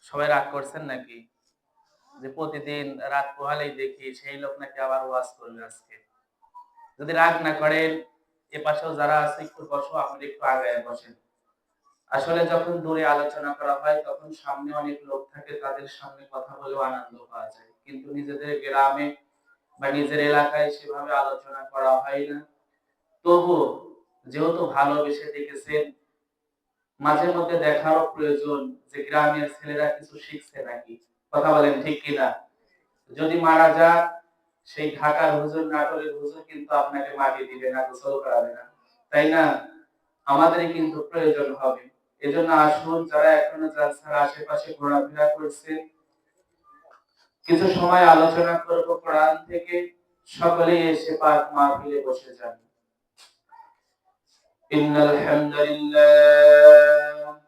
সবাই রাগ করছেন নাকি? যে প্রতিদিন রাত পোহালেই দেখি সেই লোক নাকি আবার ওয়াজ করবে আজকে। যদি রাগ না করেন, এ পাশেও যারা আছে, একটু বসো, আপনি একটু আগায় বসেন। আসলে যখন দূরে আলোচনা করা হয়, তখন সামনে অনেক লোক থাকে, তাদের সামনে কথা বলেও আনন্দ পাওয়া যায়। কিন্তু নিজেদের গ্রামে বা নিজের এলাকায় সেভাবে আলোচনা করা হয় না। তবু যেহেতু ভালোবেসে দেখেছেন, মাঝে মধ্যে দেখারও প্রয়োজন যে গ্রামের ছেলেরা কিছু শিখছে নাকি? কথা বলেন, ঠিক কিনা? যদি মারা যা সেই ঢাকার হুজুর, নাটোরের হুজুর কিন্তু আপনাকে মাটি দিবে না, গোসল করাবে না। তাই না? আমাদের কিন্তু প্রয়োজন হবে। এজন্য আসুন, যারা এখনও জালসার আশেপাশে ঘোরাফেরা করছে, কিছু সময় আলোচনা করব কোরআন থেকে। সকলে এসে পাক মাহফিলে বসে যান। ইন্নাল হামদুলিল্লাহ।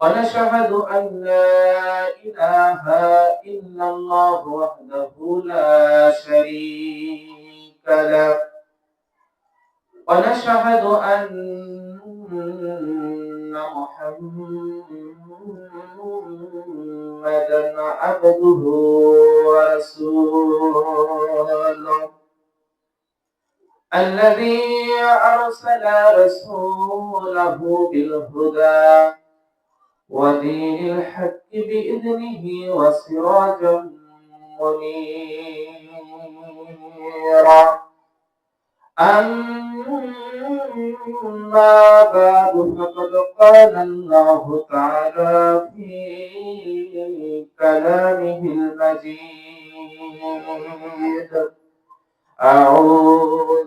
ونشهد أن لا إله إلا الله وحده لا شريك له. ونشهد أن محمدا عبده ورسوله. الذي أرسل رسوله بالهدى. ودين الحق بإذنه وسراجا منيرا. أما بعد فقد قال الله تعالى في كلامه المجيد أعوذ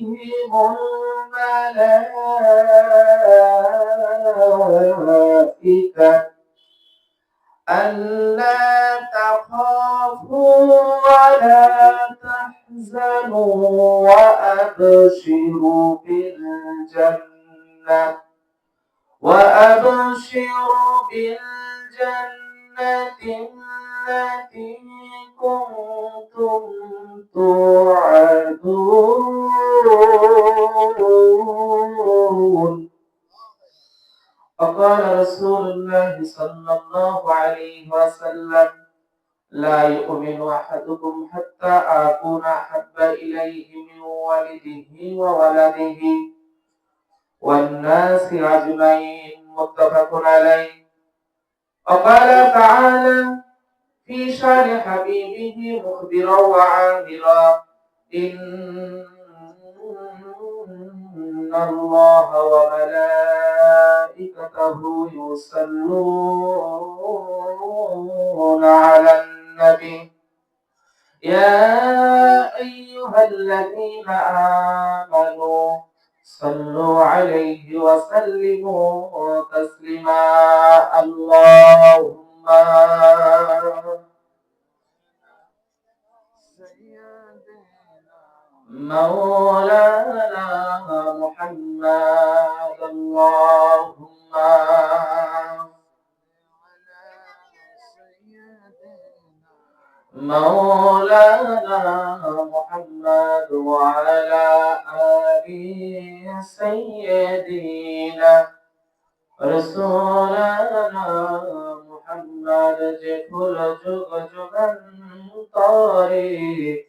عليهم الملائكة ألا تخافوا ولا تحزنوا وأبشروا بالجنة وأبشروا بالجنة التي كنتم توعدون وقال رسول الله صلى الله عليه وسلم لا يؤمن أحدكم حتى أكون أحب إليه من والده وولده والناس أجمعين متفق عليه وقال تعالى في شان حبيبه مخبرا وعامرا إن الله وملائكته يصلون على النبي. يا أيها الذين آمنوا صلوا عليه وسلموا تسليما. اللهم مولانا محمد اللهم مولانا محمد وعلى آله سيدنا رسولنا محمد جكل جغ جغن طاري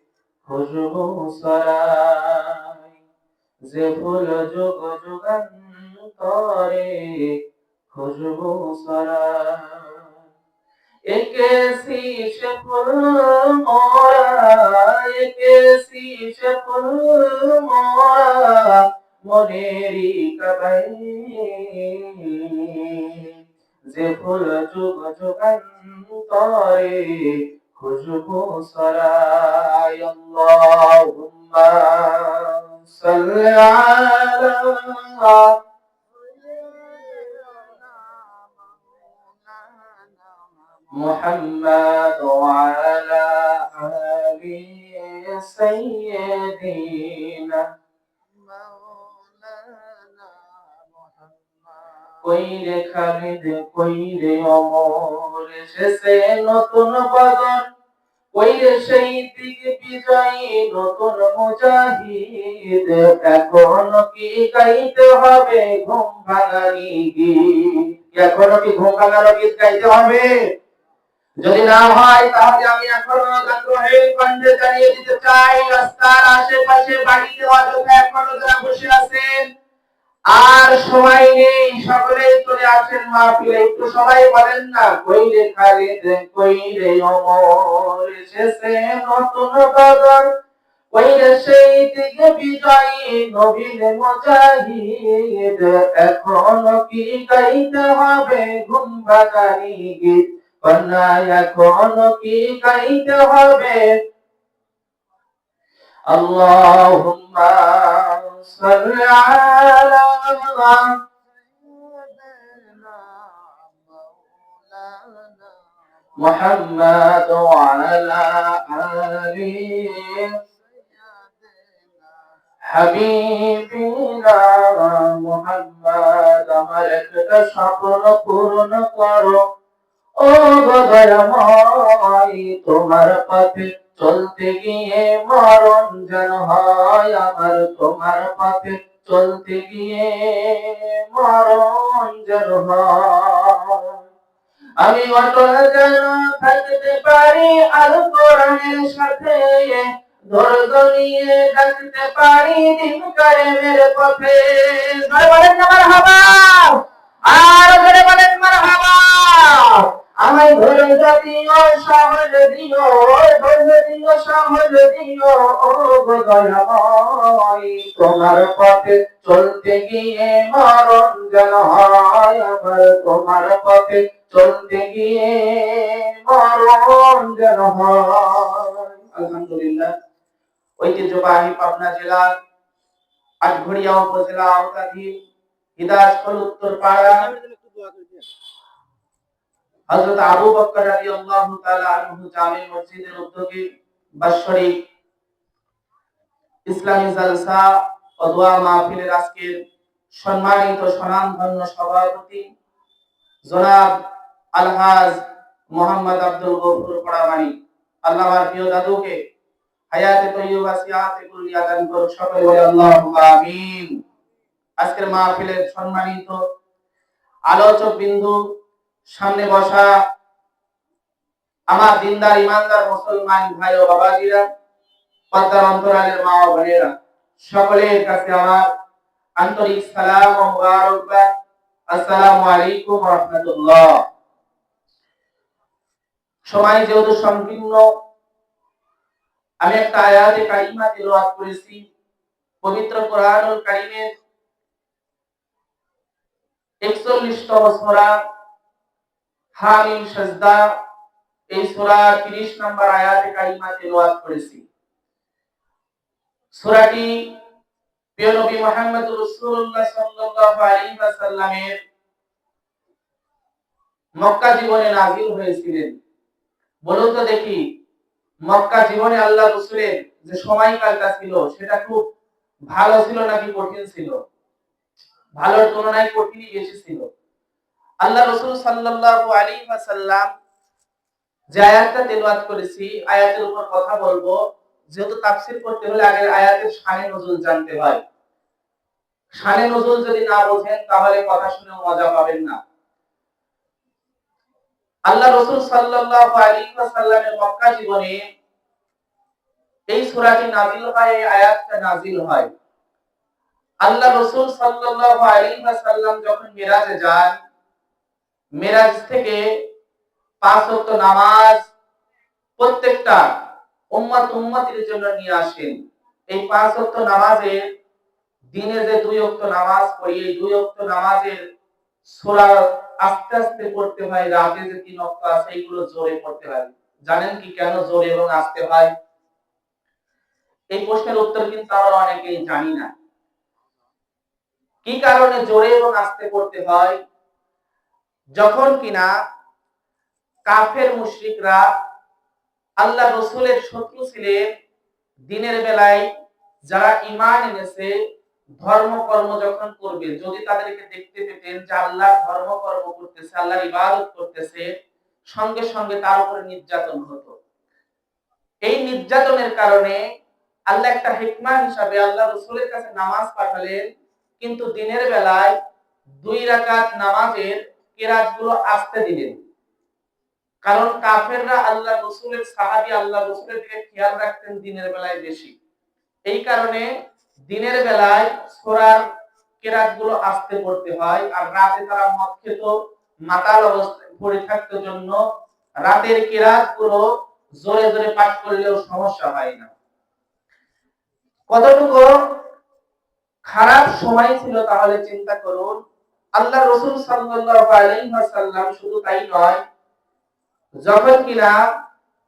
خشبو سراي زفل جغ جغن طاري خشبو سراي ফুল মোরা একে শীষ ফুল মোরা মনেরি কবাই যে ফুল যুগ যুগান্তরে খুশবু সরাই আল্লাহুম্মা সাল্লি আলা محمد وعلى آل سيدنا কইরে খালিদ কইরে অমর শেষে নতুন বদন কইরে সেই দিক বিজয়ী নতুন মুজাহিদ এখন কি গাইতে হবে ঘুম ভাঙানি গীত এখনো কি ঘুম ভাঙানো গীত গাইতে হবে যদি না হয়, তাহলে আমি এখনও আগ্রহের কণ্ঠে জানিয়ে দিতে চাই। রাস্তার আশেপাশে বাড়িতে অযথা এখনও যারা বসে আছেন, আর সময় নেই, সকলেই চলে আসেন মাহফিলে। একটু সবাই বলেন না কইরে খালিদ কইরে অমর এসেছে নতুন বদর। কইরে সেই দিকে বিজয়ী, নবীন মুজাহিদ। এখন কি গাইতে হবে, ঘুম ভাগানি গীত? কন্যা এখন কি গাইতে হবে اللهم صل على محمد وعلى آله হাবিবিনা মুহাম্মদ আমার একটা স্বপ্ন পূরণ করো ও গদরময় তোমার পথে চলতে গিয়ে মরণ যেন হয় আমার। তোমার পথে চলতে গিয়ে মরণ যেন হয়। আমি অটল যেন থাকতে পারি আর কোরআনের সাথে ধৈর্য নিয়ে ডাকতে পারি দিন কায়েমের পথে। জয় বলেন আমার হাবা আর বলেন আমার হাবা আমায় ধৈর্য দিও দিও দিও দিও, ও তোমার পথে চলতে গিয়ে মরণ হয় তোমার পথে চলতে গিয়ে মরণ যেন হয়। আলহামদুলিল্লাহ। ঐতিহ্যবাহী পাবনা জেলার আটঘরিয়া উপজেলা আওতাধীন হিদাসপুর উত্তর পাড়া হযরত আবু বকর রাদিয়াল্লাহু তাআলা আনহু জামে মসজিদের উদ্যোগে বাৎসরিক ইসলামী ও দোয়া মাহফিলের সম্মানিত সভাপতি জনাব আলহাজ মোহাম্মদ আব্দুল গফুর আল্লাহর প্রিয় দাদুকে হায়াতে তৈয়বা, সিয়াতে কুলিয়া দান সকলে, বলে আমিন। আজকের মাহফিলের সম্মানিত আলোচক বিন্দু সামনে বসা আমার দিনদার, ইমানদার মুসলমান ভাই ও বাবাজিরা, পদ্মার অন্তরালের মা ও বোনেরা, সকলের কাছে আমার আন্তরিক সালাম ও মুবারকবাদ। আসসালামু আলাইকুম ওয়া রাহমাতুল্লাহ। সময় যেহেতু সংকীর্ণ, আমি একটা আয়াতে কারিমা তেলাওয়াত করেছি, পবিত্র কোরআনুল কারিমের 41 তম সূরা হামিম সাজদা এই সূরা 30 নম্বর আয়াতে কারিমা তেলাওয়াত করেছি। সূরাটি প্রিয় নবী মুহাম্মদ রাসূলুল্লাহ সাল্লাল্লাহু আলাইহি ওয়াসাল্লামের মক্কা জীবনে নাযিল হয়েছিলেন। বলুন তো দেখি, মক্কা জীবনে আল্লাহ রসুলের যে সময়কালটা ছিল, সেটা খুব ভালো ছিল নাকি কঠিন ছিল? ভালোর তুলনায় কঠিনই বেশি ছিল। আল্লাহ রসুল সাল্লাল্লাহু আলাইহি ওয়াসাল্লাম যে আয়াতটা তেলাওয়াত করেছি, আয়াতের উপর কথা বলব। যেহেতু তাফসীর করতে হলে আগে আয়াতের শানে নজুল জানতে হয়। শানে নজরুল যদি না বোঝেন, তাহলে কথা শুনে মজা পাবেন না। আল্লাহ রসুল সাল্লাল্লাহু আলাইহি ওয়াসাল্লামের মক্কা জীবনে এই সূরাটি নাযিল হয়, এই আয়াতটা নাজিল হয়। আল্লাহ রসুল সাল্লাল্লাহু আলাইহি ওয়াসাল্লাম যখন মিরাজে যান মিরাজ থেকে পাঁচ ওয়াক্ত নামাজ প্রত্যেকটা উম্মত উম্মতির জন্য নিয়ে আসেন। এই পাঁচ ওয়াক্ত নামাজের দিনে যে দুই ওয়াক্ত নামাজ পড়ি, এই দুই ওয়াক্ত নামাজের সূরা আস্তে আস্তে পড়তে হয়, রাতে যে তিন ওয়াক্ত আছে, এইগুলো জোরে পড়তে হয়। জানেন কি কেন জোরে এবং আস্তে হয়? এই প্রশ্নের উত্তর কিন্তু আমরা অনেকেই জানি না। কি কারণে জোরে এবং আস্তে পড়তে হয়? যখন কিনা কাফের মুশরিকরা আল্লাহ রসুলের শত্রু ছিলেন, দিনের বেলায় যারা ইমান এনেছে, ধর্ম কর্ম যখন করবে, যদি তাদেরকে দেখতে পেতেন যে আল্লাহ ধর্ম কর্ম করতেছে, আল্লাহর ইবাদত করতেছে, সঙ্গে সঙ্গে তার উপরে নির্যাতন হতো। এই নির্যাতনের কারণে আল্লাহ একটা হিকমা হিসাবে আল্লাহ রসুলের কাছে নামাজ পাঠালেন, কিন্তু দিনের বেলায় দুই রাকাত নামাজের কেরাতগুলো আসতে দিলেন। কারণ কাফেররা আল্লাহ রসুলের সাহাবি, আল্লাহ রসুলের দিকে খেয়াল রাখতেন দিনের বেলায় বেশি। এই কারণে দিনের বেলায় সোরার কেরাতগুলো আসতে পড়তে হয় আর রাতে তারা মদ খেত, মাতাল অবস্থায় পড়ে থাকতে জন্য রাতের কেরাতগুলো জোরে জোরে পাঠ করলেও সমস্যা হয় না। কতটুকু খারাপ সময় ছিল তাহলে চিন্তা করুন আল্লাহ রসুল সাল্লাল্লাহু আলাইহি ওয়াসাল্লাম শুধু তাই নয়, যখন কিনা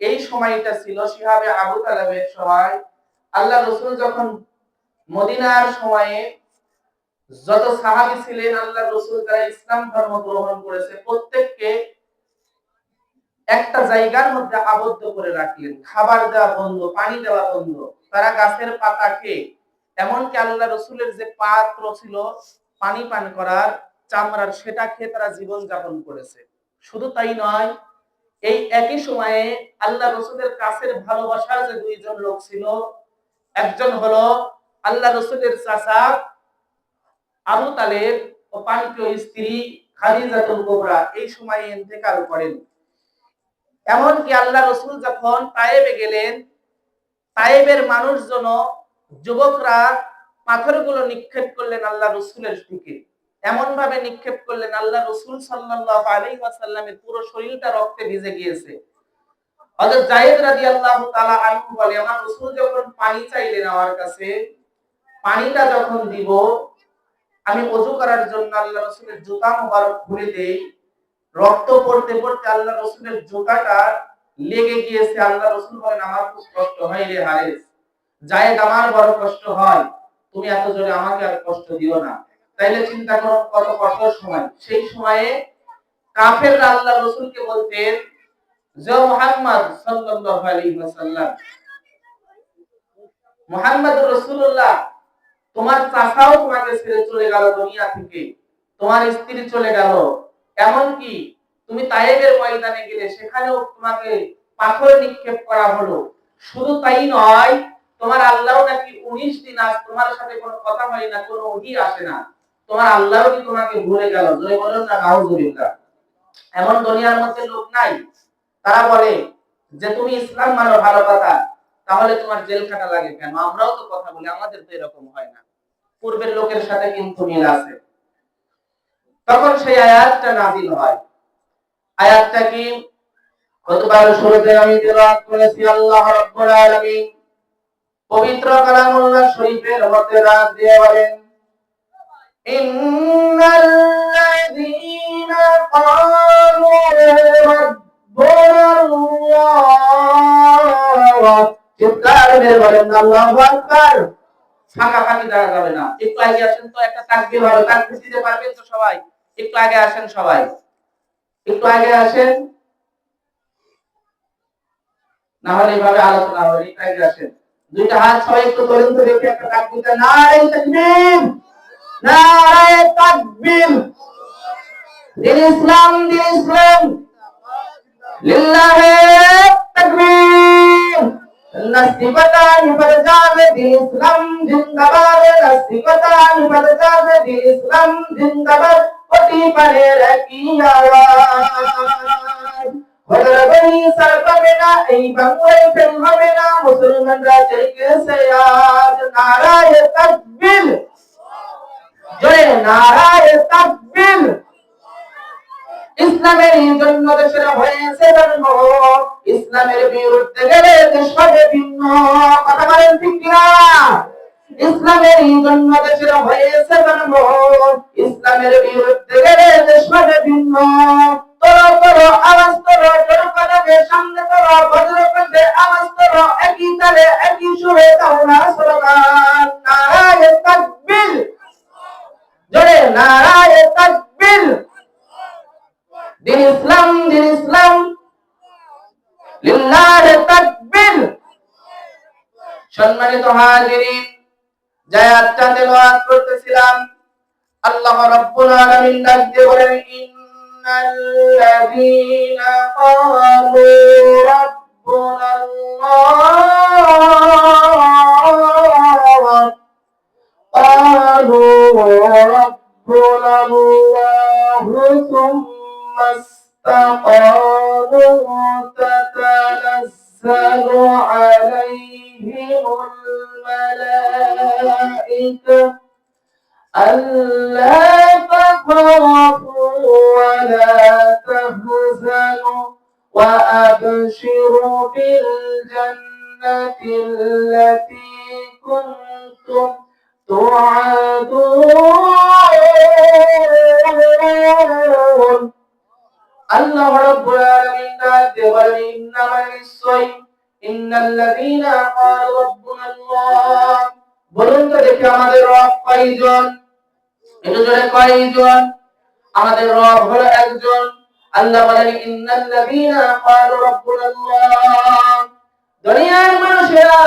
এই সময়টা ছিল শিহাবে আবু তালেবের সময় আল্লাহ রসুল যখন মদিনার সময়ে যত সাহাবি ছিলেন আল্লাহ রসুল তারা ইসলাম ধর্ম গ্রহণ করেছে, প্রত্যেককে একটা জায়গার মধ্যে আবদ্ধ করে রাখলেন। খাবার দেওয়া বন্ধ, পানি দেওয়া বন্ধ। তারা গাছের পাতা খেয়ে, এমনকি আল্লাহ রসুলের যে পাত্র ছিল, পানি পান করার চামড়ার সেটা খেয়ে তারা জীবন যাপন করেছে। শুধু তাই নয়, এই একই সময়ে আল্লাহ রসুলের কাছের ভালোবাসার যে দুইজন লোক ছিল, একজন হলো আল্লাহ রসুলের চাচা আবু তালেব ও পানিপ্রিয় স্ত্রী খাদিজাতুল কোবরা। এই সময়ে ইন্তেকাল করেন। এমনকি আল্লাহ রসুল যখন তায়েবে গেলেন, তায়েবের মানুষজন যুবকরা পাথরগুলো নিক্ষেপ করলেন আল্লাহ রসুলের দিকে। এমন ভাবে নিক্ষেপ করলেন, আল্লাহ রসুল সাল্লাহ আলী ওয়াসাল্লামের পুরো শরীরটা রক্তে ভিজে গিয়েছে। বলে, আমার যখন পানি চাইলেন আমার কাছে, পানিটা যখন দিব, আমি ওযু করার জন্য আল্লাহ রাসূলের জুতা মোবারক খুলে দেই। রক্ত পড়তে পড়তে আল্লাহ রাসূলের জুতাটা লেগে গিয়েছে। আল্লাহ রাসূল বলেন, আমার খুব কষ্ট হয় রে হারেস। জায়েদ, আমার বড় কষ্ট হয়। তুমি এত জোরে আমাকে আর কষ্ট দিও না। তাইলে চিন্তা করো, কত কঠোর সময়। সেই সময়ে কাফেররা আল্লাহ রাসূলকে বলতেন, যে মুহাম্মদ সাল্লাল্লাহু আলাইহি ওয়াসাল্লাম মুহাম্মদুর রাসূলুল্লাহ, তোমার চাচাও তোমাকে ছেড়ে চলে গেল দুনিয়া থেকে, তোমার স্ত্রী চলে গেল। এমন কি তুমি তায়েবের ময়দানে গেলে সেখানেও তোমাকে পাথর নিক্ষেপ করা হলো। শুধু তাই নয়, তোমার আল্লাহ নাকি উনিশ দিন আজ তোমার সাথে কোনো কথা হয় না, কোনো ওহি আসে না। তোমার আল্লাহ কি তোমাকে ভুলে গেল? জয় বলেন না, নাউজুবিল্লাহ। এমন দুনিয়ার মধ্যে লোক নাই। তারা বলে যে তুমি ইসলাম মানো, ভালো কথা। তাহলে তোমার জেল খাটা লাগে কেন? আমরাও তো কথা বলি, আমাদের তো এরকম হয় না। পূর্বের লোকের সাথে কিন্তু মিল আছে। তখন সেই আয়াতটা নাজিল হয়। আয়াতটা কি? গতবার শুরুতে আমি তেলাওয়াত করেছি, আল্লাহ রাব্বুল আলামিন পবিত্র কালামুল্লাহ শরীফের মধ্যে রাত দিয়ে বলেন না একটু আগে আসেন সবাই একটু আগে আসেন না হলে আলোচনা হবে একটু আগে আসেন দুইটা হাত সবাই একটু তোলেন তো একটা তাকবীর নারে তাকবীর। দিন ইসলাম দিন ইসলাম। লিল্লাহে তাকবীর। নাস্তিকতা নিপদ যাবে দিন ইসলাম জিন্দাবাদ। নাস্তিকতা নিপদ যাবে দিন ইসলাম জিন্দাবাদ। কোটি পানের একই আওয়াজ। বদরগনি সর পাবে না, এই বাংলায় ফেল হবে না। মুসলমানরা জেগেছে আজ নারায় তাকবীর। জোরে নারায় ইসলামের জন্য দেশের হয়েছে জন্ম। ইসলামের বিরুদ্ধে গেলে দেশ হবে ভিন্ন কথা বলেন ঠিক ইসলামের জন্য দেশের হয়েছে জন্ম। ইসলামের বিরুদ্ধে গেলে দেশ হবে ভিন্ন তোর সম্মানিত হাজিরিন জায়াতটা তেলাওয়াত করতেছিলাম আল্লাহ রাব্বুল আলামিন بالجنة التي كنتم توعدون আল্লাহ রাব্বুল আলামিন ডাকতে বলেন ইন্নামা নিশ্চয় ইন্নাল্লাযীনা ক্বালু রাব্বুনা আল্লাহ বলুন তো দেখি আমাদের রব কয়জন একটু জোরে কয়জন আমাদের রব হলো একজন আল্লাহ বলেন ইন্নাল্লাযীনা ক্বালু রাব্বুনা আল্লাহ দুনিয়ার মানুষেরা